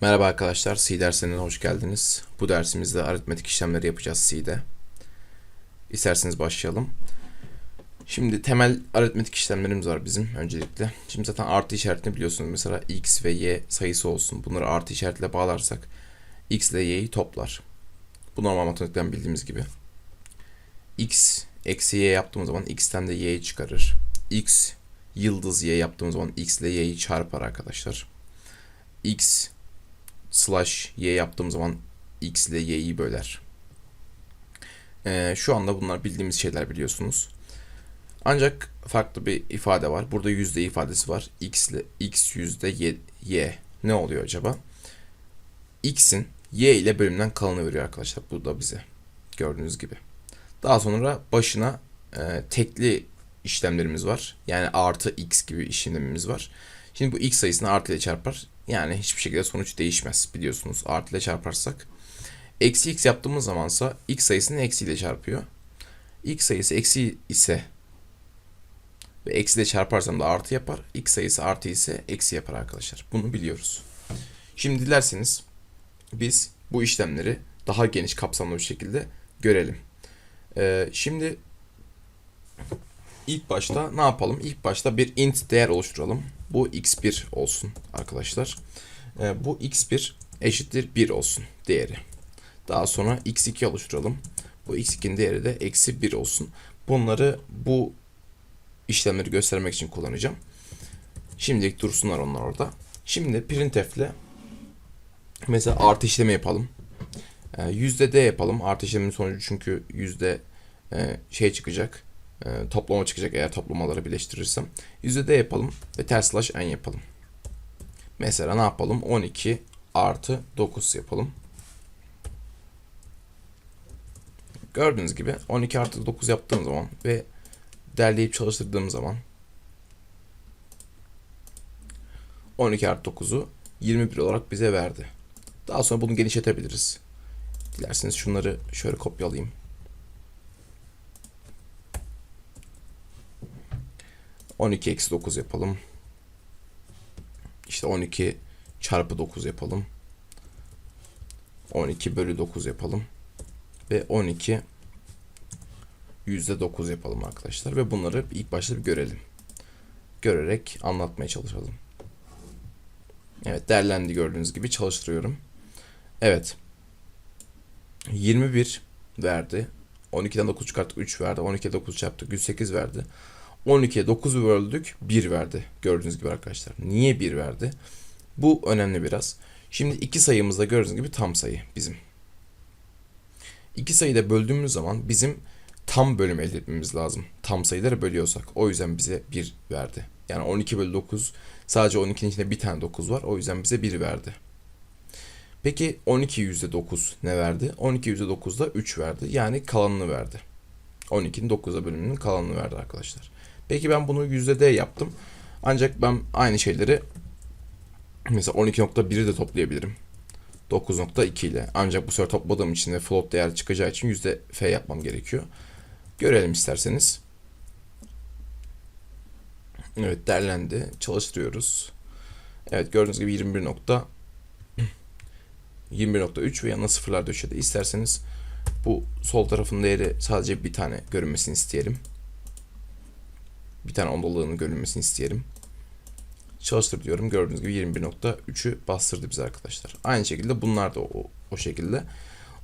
Merhaba arkadaşlar, C dersine hoş geldiniz. Bu dersimizde aritmetik işlemleri yapacağız C'de. İsterseniz başlayalım. Şimdi temel aritmetik işlemlerimiz var bizim öncelikle. Şimdi zaten artı işaretini biliyorsunuz. Mesela x ve y sayısı olsun. Bunları artı işaretle bağlarsak x ile y'yi toplar. Bu normal matematikten bildiğimiz gibi. x eksi y yaptığımız zaman x'ten de y'yi çıkarır. x yıldız y yaptığımız zaman x ile y'yi çarpar arkadaşlar. x slash y yaptığım zaman x ile y'yi böler. Ee, şu anda bunlar bildiğimiz şeyler biliyorsunuz. Ancak farklı bir ifade var. Burada yüzde ifadesi var. x ile x yüzde y, y. Ne oluyor acaba? x'in y ile bölümden kalanı veriyor arkadaşlar. Bu da bize. Gördüğünüz gibi. Daha sonra başına e, tekli işlemlerimiz var. Yani artı x gibi işlemlerimiz var. Şimdi bu x sayısını artı ile çarpar. Yani hiçbir şekilde sonuç değişmez biliyorsunuz. Artı ile çarparsak. Eksi x yaptığımız zamansa x sayısını eksi ile çarpıyor. x sayısı eksi ise ve eksi ile çarparsam da artı yapar. x sayısı artı ise eksi yapar arkadaşlar. Bunu biliyoruz. Şimdi dilerseniz biz bu işlemleri daha geniş kapsamlı bir şekilde görelim. Ee, şimdi ilk başta ne yapalım? İlk başta bir int değer oluşturalım. Bu x1 olsun arkadaşlar. Ee, bu x1 eşittir 1 olsun değeri. Daha sonra x2 oluşturalım. Bu x2'nin değeri de eksi 1 olsun. Bunları bu işlemleri göstermek için kullanacağım. Şimdilik dursunlar onlar orada. Şimdi printf ile mesela artı işlemi yapalım. Ee, yüzde d yapalım. Artı işlemin sonucu çünkü yüzde e, şey çıkacak. E, toplama çıkacak eğer toplamaları birleştirirsem. D yapalım ve ters slash n yapalım. Mesela ne yapalım? 12 artı 9 yapalım. Gördüğünüz gibi 12 artı 9 yaptığım zaman ve derleyip çalıştırdığım zaman 12 artı 9'u 21 olarak bize verdi. Daha sonra bunu genişletebiliriz. Dilerseniz şunları şöyle kopyalayayım. On iki eksi dokuz yapalım. İşte 12 çarpı 9 yapalım. 12 bölü 9 yapalım. Ve 12 yüzde 9 yapalım arkadaşlar. Ve bunları ilk başta bir görelim. Görerek anlatmaya çalışalım. Evet derlendi gördüğünüz gibi çalıştırıyorum. Evet. 21 verdi. 12'den 9 çıkarttık 3 verdi. 12'ye 9 çarptık 108 verdi. 12'ye 9'u böldük 1 verdi. Gördüğünüz gibi arkadaşlar. Niye 1 verdi? Bu önemli biraz. Şimdi iki sayımızda gördüğünüz gibi tam sayı bizim. İki sayıda böldüğümüz zaman bizim tam bölüm elde etmemiz lazım. Tam sayıları bölüyorsak. O yüzden bize 1 verdi. Yani 12 bölü 9 sadece 12'nin içinde bir tane 9 var. O yüzden bize 1 verdi. Peki 12 yüzde 9 ne verdi? 12 yüzde 9 da 3 verdi. Yani kalanını verdi. 12'nin 9'a bölümünün kalanını verdi arkadaşlar. Peki ben bunu D yaptım. Ancak ben aynı şeyleri mesela 12.1'i de toplayabilirim. 9.2 ile. Ancak bu sefer topladığım için de float değer çıkacağı için F yapmam gerekiyor. Görelim isterseniz. Evet derlendi. Çalıştırıyoruz. Evet gördüğünüz gibi 21 nokta 21.3 ve yanına sıfırlar döşedi. İsterseniz bu sol tarafın değeri sadece bir tane görünmesini isteyelim. Bir tane ondalığını görünmesini isteyelim. Çalıştır diyorum. Gördüğünüz gibi 21.3'ü bastırdı bize arkadaşlar. Aynı şekilde bunlar da o, o şekilde.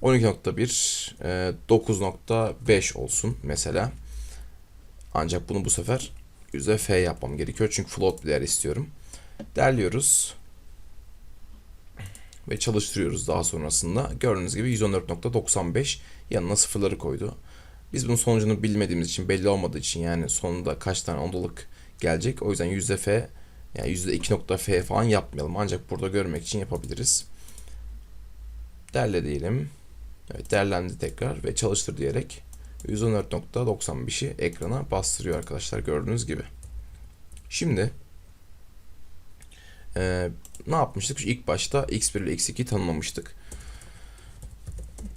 12.1 9.5 olsun mesela. Ancak bunu bu sefer yüzde F yapmam gerekiyor. Çünkü float bir değer istiyorum. Derliyoruz ve çalıştırıyoruz daha sonrasında. Gördüğünüz gibi 114.95 yanına sıfırları koydu. Biz bunun sonucunu bilmediğimiz için belli olmadığı için yani sonunda kaç tane ondalık gelecek. O yüzden yüzde %f yani yüzde 2.f falan yapmayalım. Ancak burada görmek için yapabiliriz. Derle diyelim. Evet derlendi tekrar ve çalıştır diyerek 114.95'i ekrana bastırıyor arkadaşlar gördüğünüz gibi. Şimdi ee, ne yapmıştık? Şu ilk başta x1 ile x2 tanımlamıştık.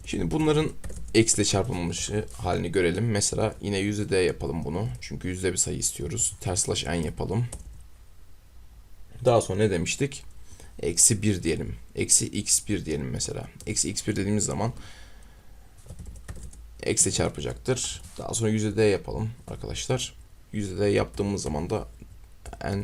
Şimdi bunların x ile çarpılmış halini görelim. Mesela yine yüzde d yapalım bunu. Çünkü yüzde bir sayı istiyoruz. Ters n yapalım. Daha sonra ne demiştik? Eksi 1 diyelim. Eksi x1 diyelim mesela. Eksi x1 dediğimiz zaman eksi çarpacaktır. Daha sonra yüzde d yapalım arkadaşlar. Yüzde d yaptığımız zaman da n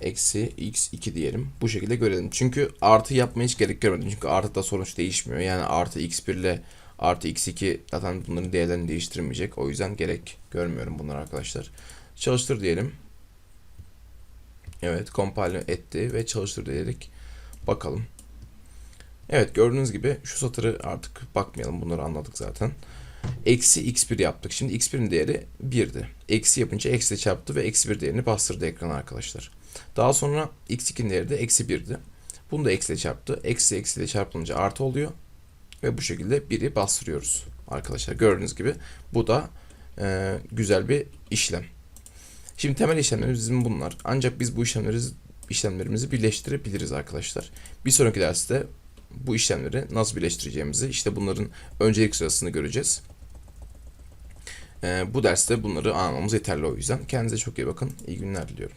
eksi x2 diyelim. Bu şekilde görelim. Çünkü artı yapmaya hiç gerek görmedim. Çünkü artı da sonuç değişmiyor. Yani artı x1 ile artı x2 zaten bunların değerlerini değiştirmeyecek. O yüzden gerek görmüyorum bunlar arkadaşlar. Çalıştır diyelim. Evet compile etti ve çalıştır diyerek bakalım. Evet gördüğünüz gibi şu satırı artık bakmayalım bunları anladık zaten. Eksi x1 yaptık. Şimdi x1'in değeri 1'di. Eksi yapınca eksi çarptı ve eksi 1 değerini bastırdı ekrana arkadaşlar. Daha sonra x2'nin değeri de eksi 1'di. Bunu da eksi çarptı. Eksi eksi ile çarpılınca artı oluyor. Ve bu şekilde 1'i bastırıyoruz arkadaşlar. Gördüğünüz gibi bu da e, güzel bir işlem. Şimdi temel işlemlerimiz bizim bunlar. Ancak biz bu işlemleri işlemlerimizi birleştirebiliriz arkadaşlar. Bir sonraki derste bu işlemleri nasıl birleştireceğimizi işte bunların öncelik sırasını göreceğiz. Ee, bu derste bunları anlamamız yeterli o yüzden. Kendinize çok iyi bakın. İyi günler diliyorum.